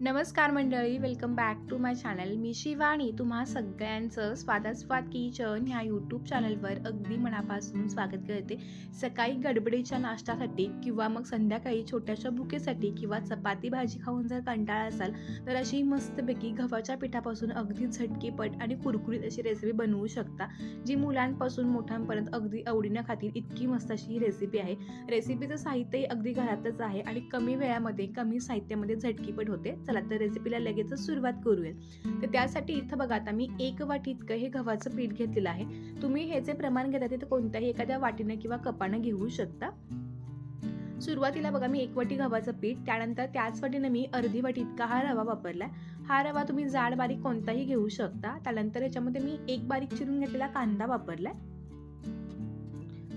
नमस्कार मंडळी welcome back to my channel मी शिवाणी तुम्हा सगळ्यांचं स्वादास्वाद किचन ह्या यूट्यूब चॅनलवर अगदी मनापासून स्वागत करते. सकाळी गडबडीच्या नाश्त्यासाठी किंवा मग संध्याकाळी छोट्याशा भुकेसाठी किंवा चपाती भाजी खाऊन जर कंटाळा असाल तर अशी मस्तपैकी गव्हाच्या पिठापासून अगदी झटकीपट आणि कुरकुरीत अशी रेसिपी बनवू शकता जी मुलांपासून मोठ्यांपर्यंत अगदी आवडीनं खातील इतकी मस्त अशी ही रेसिपी आहे. रेसिपीचं साहित्यही अगदी घरातच आहे आणि कमी वेळामध्ये कमी साहित्यामध्ये झटकीपट होते. चला तर रेसिपीला लगेचच सुरुवात करूयात तर त्यासाठी इथं बघा आता मी एक वाटी इतकं हे गव्हाचं पीठ घेतलेलं आहे. तुम्ही हे जे प्रमाण घेता ते कोणत्याही एखाद्या वाटीनं किंवा कपानं घेऊ शकता. सुरुवातीला बघा मी एक वाटी गव्हाचं पीठ त्यानंतर त्याच वाटीनं मी अर्धी वाटी इतका हा रवा वापरला हा रवा तुम्ही जाड बारीक कोणताही घेऊ शकता. त्यानंतर याच्यामध्ये मी एक बारीक चिरून घेतलेला कांदा वापरलाय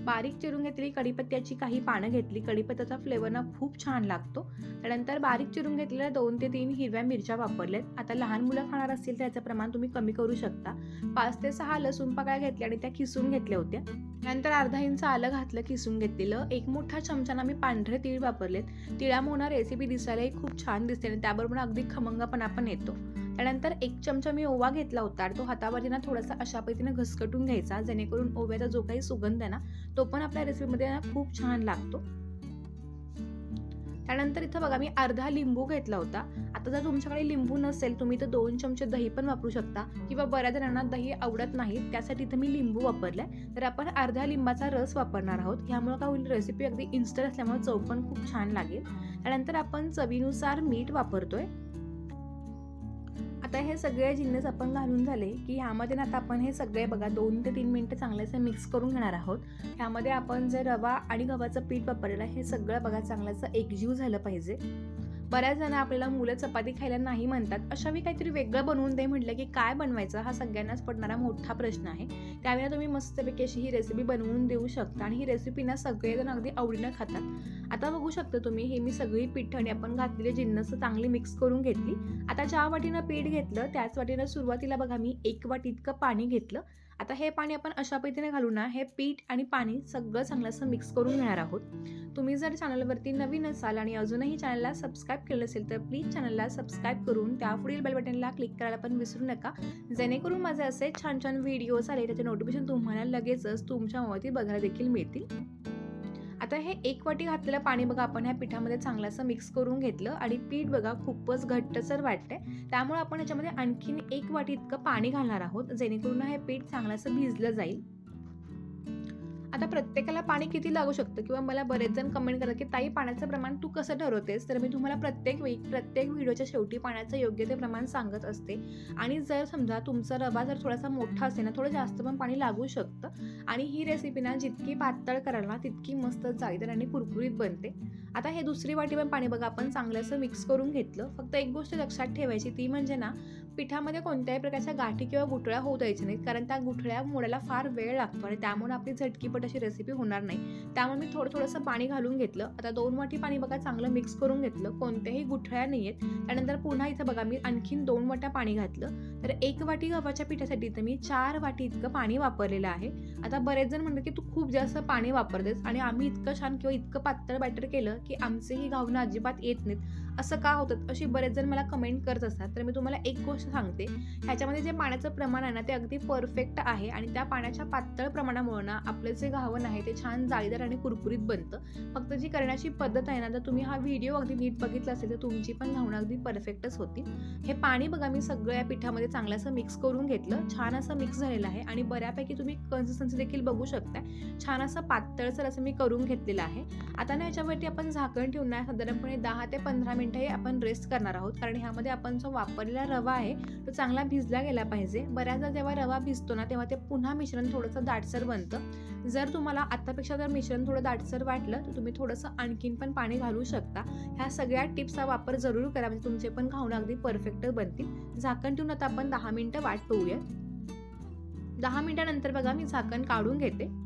बारीक चिरून घेतलेली कढीपत्त्याची काही पानं घेतली. कढीपत्त्याचा फ्लेवर ना खूप छान लागतो. त्यानंतर बारीक चिरून घेतलेल्या दोन ते तीन हिरव्या मिरच्या वापरल्यात. आता लहान मुलं खाणार असतील तर याचं प्रमाण तुम्ही कमी करू शकता. पाच ते सहा लसूण पाकळ्या घेतल्या आणि त्या खिसून घेतल्या होत्या. नंतर अर्धा इंच आलं घातलं किसून घेतलेलं. एक मोठा चमचाना मी पांढरे तीळ वापरलेत. तिळामुळे रेसिपी दिसायलाही खूप छान दिसते आणि त्याबरोबर अगदी खमंगपणा पण येतो. त्यानंतर एक चमचा मी ओवा घेतला होता. तो हातावरती ना थोडासा अशा पद्धतीने घसकटून घ्यायचा जेणेकरून ओव्याचा जो काही सुगंध आहे ना तो पण आपल्या रेसिपीमध्ये ना खूप छान लागतो. त्यानंतर इथं बघा मी अर्धा लिंबू घेतला होता. आता जर तुमच्याकडे लिंबू नसेल तुम्ही तर दोन चमचे दही पण वापरू शकता किंवा बऱ्याच जणांना दही आवडत नाही त्यासाठी इथं मी लिंबू वापरलाय. तर आपण अर्ध्या लिंबाचा रस वापरणार आहोत. ह्यामुळे काय होईल रेसिपी अगदी इन्स्टंट असल्यामुळे चव पण खूप छान लागेल. त्यानंतर आपण चवीनुसार मीठ वापरतोय. आता हे सगळे जिन्नस आपण घालून झाले की ह्यामध्ये ना आता आपण हे सगळे बघा दोन ते तीन मिनटं चांगल्याचं मिक्स करून घेणार आहोत. ह्यामध्ये आपण जे रवा आणि गव्हाचं पीठ वापरलेलं हे सगळं बघा चांगल्याचं एकजीव झालं पाहिजे. बऱ्याच जण आपल्याला मुलं चपाती खायला नाही म्हणतात. अशा मी काहीतरी वेगळं बनवून दे म्हटलं की काय बनवायचं हा सगळ्यांनाच पडणारा मोठा प्रश्न आहे. त्यावेळेला तुम्ही मस्तपैकी अशी ही रेसिपी बनवून देऊ शकता आणि ही रेसिपी ना सगळेजण अगदी आवडीनं खातात. आता बघू शकता तुम्ही हे मी सगळी पिठणी आपण घातलेली जिन्नस चांगली मिक्स करून घेतली. आता ज्या वाटीनं पीठ घेतलं त्याच वाटीनं सुरुवातीला बघा मी एक वाटी इतकं पाणी घेतलं. आता हे पाणी आपण अशा पद्धतीने घालू ना हे पीठ आणि पाणी सगळं चांगलं असं मिक्स करून घेणार आहोत. तुम्ही जर चॅनलवरती नवीन असाल आणि अजूनही चॅनलला सबस्क्राईब केलं असेल तर प्लीज चॅनलला सबस्क्राईब करून त्या पुढील बेल बटनला क्लिक करायला पण विसरू नका. जेणेकरून माझे असे छान छान व्हिडिओज आले त्याचे नोटिफिकेशन तुम्हाला लगेचच तुमच्या मोबाईलवरती बघायला देखील मिळतील. आता हे एक वाटी घातलेलं पाणी बघा आपण ह्या पिठामध्ये चांगलं असं मिक्स करून घेतलं आणि पीठ बघा खूपच घट्टसर वाटतंय. त्यामुळे आपण याच्यामध्ये आणखीन एक वाटी इतकं पाणी घालणार आहोत जेणेकरून हे पीठ चांगलं असं भिजलं जाईल. आता प्रत्येकाला पाणी किती लागू शकतं? किंवा मला बरेच जण कमेंट करतात की ताई पाण्याचं प्रमाण तू कसं ठरवतेस? तर मी तुम्हाला प्रत्येक वेळी प्रत्येक व्हिडिओच्या शेवटी पाण्याचं योग्य ते प्रमाण सांगत असते. आणि जर समजा तुमचा रवा जर थोडासा मोठा असेल ना थोडं जास्त पण पाणी लागू शकतं. आणि ही रेसिपी ना जितकी पातळ कराल ना तितकी मस्त जाळीदार आणि कुरकुरीत बनते. आता हे दुसरी वाटी पण पाणी बघा आपण चांगलं असं मिक्स करून घेतलं. फक्त एक गोष्ट लक्षात ठेवायची ती म्हणजे ना पिठामध्ये कोणत्याही प्रकारच्या गाठी किंवा गुठळ्या होऊ द्यायच्या नाहीत कारण त्या गुठळ्या मोडायला फार वेळ लागतो आणि त्यामुळे आपली झटकीपट अशी रेसिपी होणार नाही. त्यामुळे मी थोडं थोडंसं पाणी घालून घेतलं. आता दोन वाटी पाणी बघा चांगलं मिक्स करून घेतलं. कोणत्याही गुठळ्या नाही आहेत त्यानंतर पुन्हा इथं बघा मी आणखीन दोन वाट्या पाणी घातलं. तर एक वाटी गव्हाच्या पिठासाठी तर मी चार वाटी इतकं पाणी वापरलेलं आहे. आता बरेच जण म्हणतात की तू खूप जास्त पाणी वापरतेस आणि आम्ही इतकं छान किंवा इतकं पातळ बॅटर केलं की आमचेही गावनं अजिबात येत नाहीत. असं का होतं? अशी बरेच जण मला कमेंट करत असतात. तर मी तुम्हाला एक गोष्ट सांगते. ह्याच्यामध्ये जे पाण्याचं प्रमाण आहे ना ते अगदी परफेक्ट आहे. आणि त्या पाण्याच्या पातळ प्रमाणामुळे ना आपलं जे घावन आहे ते छान जाळीदार आणि कुरकुरीत बनतं. फक्त जी करण्याची पद्धत आहे ना तर तुम्ही हा व्हिडिओ अगदी नीट बघितला असेल तर तुमची पण घावणं अगदी परफेक्टच होती. हे पाणी बघा मी सगळं या पिठामध्ये चांगलं असं मिक्स करून घेतलं. छान असं मिक्स झालेलं आहे. आणि बऱ्यापैकी तुम्ही कन्सिस्टन्सी देखील बघू शकता छान असं पातळसर असं मी करून घेतलेलं आहे. आता ना याच्यावरती आपण झाकण ठेवून आहे साधारणपणे दहा ते पंधरा मिनटं हे आपण रेस्ट करणार आहोत. कारण ह्यामध्ये आपण जो वापरलेला रवा आहे तो चांगला भिजला गेला पाहिजे. बऱ्याचदा जेव्हा रवा भिजतो ना तेव्हा ते पुन्हा मिश्रण थोडंसं दाटसर बनतं. जर तुम्हाला आतापेक्षा जर मिश्रण थोडं दाटसर वाटलं तर तुम्ही थोडंसं आणखीन पण पाणी घालू शकता. ह्या सगळ्या टिप्सचा वापर जरूर करा म्हणजे तुमचे पण घावणं अगदी परफेक्ट बनतील. झाकण ठेवून आता आपण दहा मिनटं वाट पाहूया दहा मिनिटानंतर बघा मी झाकण काढून घेते.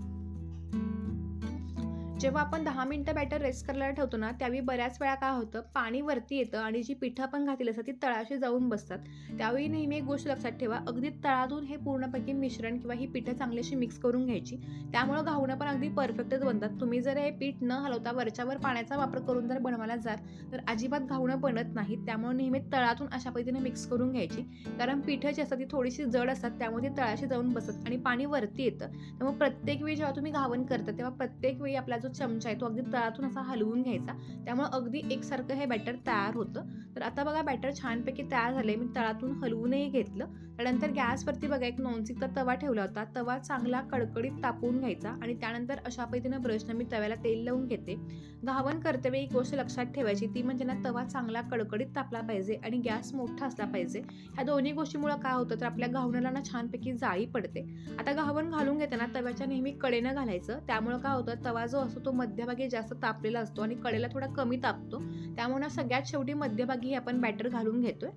जेव्हा आपण दहा मिनटं बॅटर रेस्ट करायला ठेवतो ना त्यावेळी बऱ्याच वेळा काय होतं पाणी वरती येतं आणि जी पिठं आपण घातलेली असतात ती तळाशी जाऊन बसतात. त्यावेळी नेहमी एक गोष्ट लक्षात ठेवा अगदी तळातून हे पूर्णपैकी मिश्रण किंवा ही पिठं चांगल्याशी मिक्स करून घ्यायची. त्यामुळं घावणं पण अगदी परफेक्टच बनतात. तुम्ही जर हे पीठ न हलवता वरच्यावर पाण्याचा वापर करून जर बनवायला जाल तर अजिबात घावणं बनत नाहीत. त्यामुळे नेहमी तळातून अशा पद्धतीने मिक्स करून घ्यायची. कारण पिठं जी असतात ती थोडीशी जड असतात त्यामुळे ती तळाशी जाऊन बसतात आणि पाणी वरती येतं. त्यामुळे प्रत्येक वेळी जेव्हा तुम्ही घावण करता तेव्हा प्रत्येक वेळी आपला जो जो चमचा आहे तो अगदी तळातून असा हलवून घ्यायचा. त्यामुळे अगदी एकसारखं हे बॅटर तयार होतं. तर आता बघा बॅटर छानपैकी तयार झाले मी तळातून हलवूनही घेतलं. त्यानंतर गॅसवरती बघा एक नॉनस्टिकचा तवा ठेवला होता. तवा चांगला कडकडीत तापवून घ्यायचा आणि त्यानंतर अशा पद्धतीनं ब्रशनं मी तव्याला तेल लावून घेते. घावन कर्तव्य एक गोष्ट लक्षात ठेवायची. ती म्हणजे ना तवा चांगला कडकडीत तापला पाहिजे आणि गॅस मोठा असला पाहिजे. ह्या दोन्ही गोष्टीमुळं काय होतं? तर आपल्या घावणाला ना छानपैकी जाळी पडते. आता घावण घालून घेताना तव्याच्या नेहमी कडेनं घालायचं. त्यामुळं काय होतं? तवा जो असतो तो मध्यभागी जास्त तापलेला असतो आणि कडेला थोडा कमी तापतो. त्यामुळे सगळ्यात शेवटी मध्यभागी आपण बॅटर घालून घेतोय.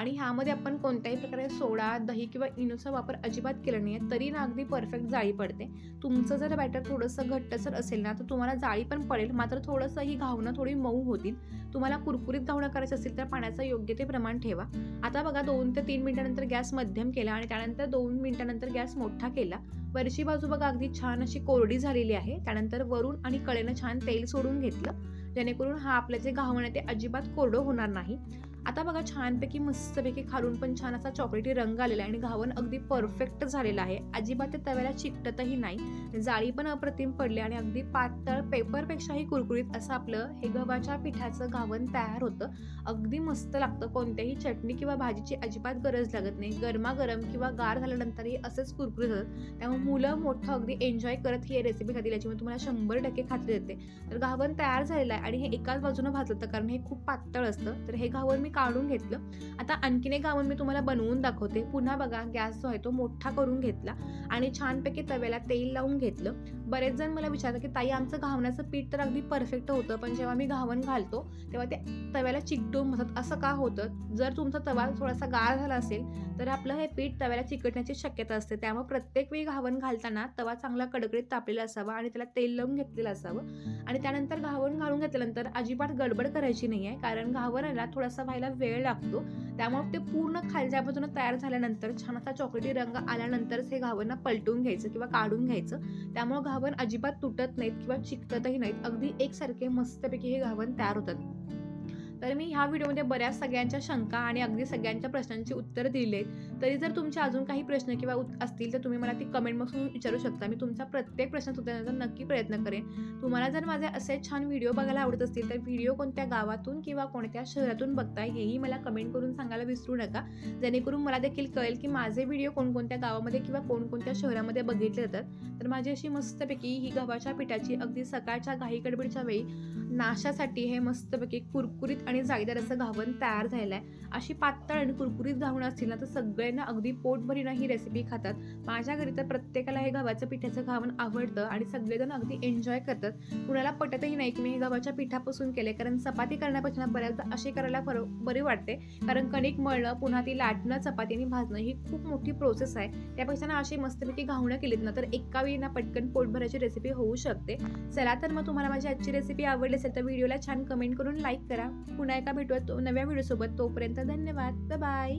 आणि ह्यामध्ये आपण कोणत्याही प्रकारे सोडा दही किंवा इनोचा वापर अजिबात केला नाही आहे तरी ना अगदी परफेक्ट जाळी पडते. तुमचं जर बॅटर थोडंसं घट्टसर असेल ना तर तुम्हाला जाळी पण पडेल मात्र थोडंसं ही घावणं थोडी मऊ होतील. तुम्हाला कुरकुरीत घावणं करायचं असेल तर पाण्याचं योग्य ते प्रमाण ठेवा. आता बघा दोन ते तीन मिनिटानंतर गॅस मध्यम केला आणि त्यानंतर दोन मिनिटानंतर गॅस मोठा केला. वरची बाजू बघा अगदी छान अशी कोरडी झालेली आहे. त्यानंतर वरून आणि कळेनं छान तेल सोडून घेतलं. जेणेकरून हा आपलं जे घावण आहे ते अजिबात कोरडं होणार नाही. आता बघा छानपैकी मस्तपैकी खालून पण छान असा चॉकलेटी रंग आलेला आहे आणि घावन अगदी परफेक्ट झालेला आहे. अजिबात ते तव्याला चिकटतही नाही. जाळी पण अप्रतिम पडली आणि अगदी पातळ पेपरपेक्षाही कुरकुरीत असं आपलं हे गव्हाच्या पिठाचं घावन तयार होतं. अगदी मस्त लागतं. कोणत्याही चटणी किंवा भाजीची अजिबात गरज लागत नाही. गरमागरम किंवा गार झाल्यानंतरही असंच कुरकुरीत होतं. त्यामुळे मुलं मोठं अगदी एन्जॉय करत ही रेसिपी खातील याची मी तुम्हाला शंभर टक्के खात्री देते. तर घावन तयार झालेलं आहे आणि हे एकाच बाजूनं भाजलं होतं कारण हे खूप पातळ असतं. तर हे घावन मी काढून घेतलं. आता आणखीन एक घावण मी तुम्हाला बनवून दाखवते. पुन्हा बघा गॅस जो आहे तो मोठा करून घेतला आणि छानपैकी तव्याला तेल लावून घेतलं. बरेच जण मला विचारतात की ताई आमचं घावण्याचं पीठ तर अगदी परफेक्ट होतं पण जेव्हा मी घावण घालतो तेव्हा ते तव्याला चिकटून बसत असं का होतं? जर तुमचा तवा थोडासा गाळ झाला असेल तर आपलं हे पीठ तव्याला चिकटण्याची शक्यता असते. त्यामुळे प्रत्येक वेळी घावण घालताना तवा चांगला कडकडीत तापलेला असावा आणि त्याला तेल लावून घेतलेलं असावं. आणि त्यानंतर घावण घालून घेतल्यानंतर अजिबात गडबड करायची नाही आहे कारण घावणाला थोडासा व्हायला वेळ लागतो. त्यामुळे ते पूर्ण खालच्या बाजूने तयार झाल्यानंतर छान असा चॉकलेटी रंग आल्यानंतरच हे घावणं पलटून घ्यायचं किंवा काढून घ्यायचं. त्यामुळे घावण अजिबात तुटत नाहीत किंवा चिकटतही नाहीत. अगदी एकसारखे मस्तपैकी हे घावण तयार होतात. तर मी ह्या व्हिडिओमध्ये बऱ्याच सगळ्यांच्या शंका आणि अगदी सगळ्यांच्या प्रश्नांची उत्तरं दिली आहेत तरी जर तुमचे अजून काही प्रश्न किंवा उत- असतील तर तुम्ही मला ती कमेंट बॉक्समधून विचारू शकता. मी तुमचा प्रत्येक प्रश्न उतरण्याचा नक्की प्रयत्न करेन. तुम्हाला जर माझे असे छान व्हिडिओ बघायला आवडत असतील तर व्हिडिओ कोणत्या गावातून किंवा कोणत्या शहरातून बघताय हेही मला कमेंट करून सांगायला विसरू नका. जेणेकरून मला देखील कळेल की माझे व्हिडिओ कोणकोणत्या गावामध्ये किंवा कोणकोणत्या शहरामध्ये बघितले जातात. तर माझी अशी मस्तपैकी ही गव्हाच्या पिठाची अगदी सकाळच्या घाई गडबडीच्या वेळी नाशासाठी हे मस्तपैकी कुरकुरीत आणि जाळीदार असं घावण तयार झालेलं आहे अशी पातळ आणि कुरकुरीत घावणं असतील ना तर सगळ्यांना अगदी पोटभरीनं ही रेसिपी खातात. माझ्या घरी तर प्रत्येकाला हे गव्हाचं पिठाचं घावण आवडतं आणि सगळेजण अगदी एन्जॉय करतात. कुणाला पटतही नाही की मी हे गव्हाच्या पिठापासून केले कारण चपाती करण्यापेक्षा बऱ्याचदा असे करायला फरक बरे वाटते. कारण कणिक मळणं पुन्हा ती लाटणं चपातीने भाजणं ही खूप मोठी प्रोसेस आहे. त्यापेक्षा ना अशी मस्तपैकी घावणं केलीत ना तर एका वेळी ना पटकन पोटभराची रेसिपी होऊ शकते. चला तर मग तुम्हाला माझी आजची रेसिपी आवडली असेल तर व्हिडिओला छान कमेंट करून लाईक करा. पुन्हा पुन्हा एका भेटूया तो नव्या व्हिडिओसोबत. तोपर्यंत धन्यवाद. बाय.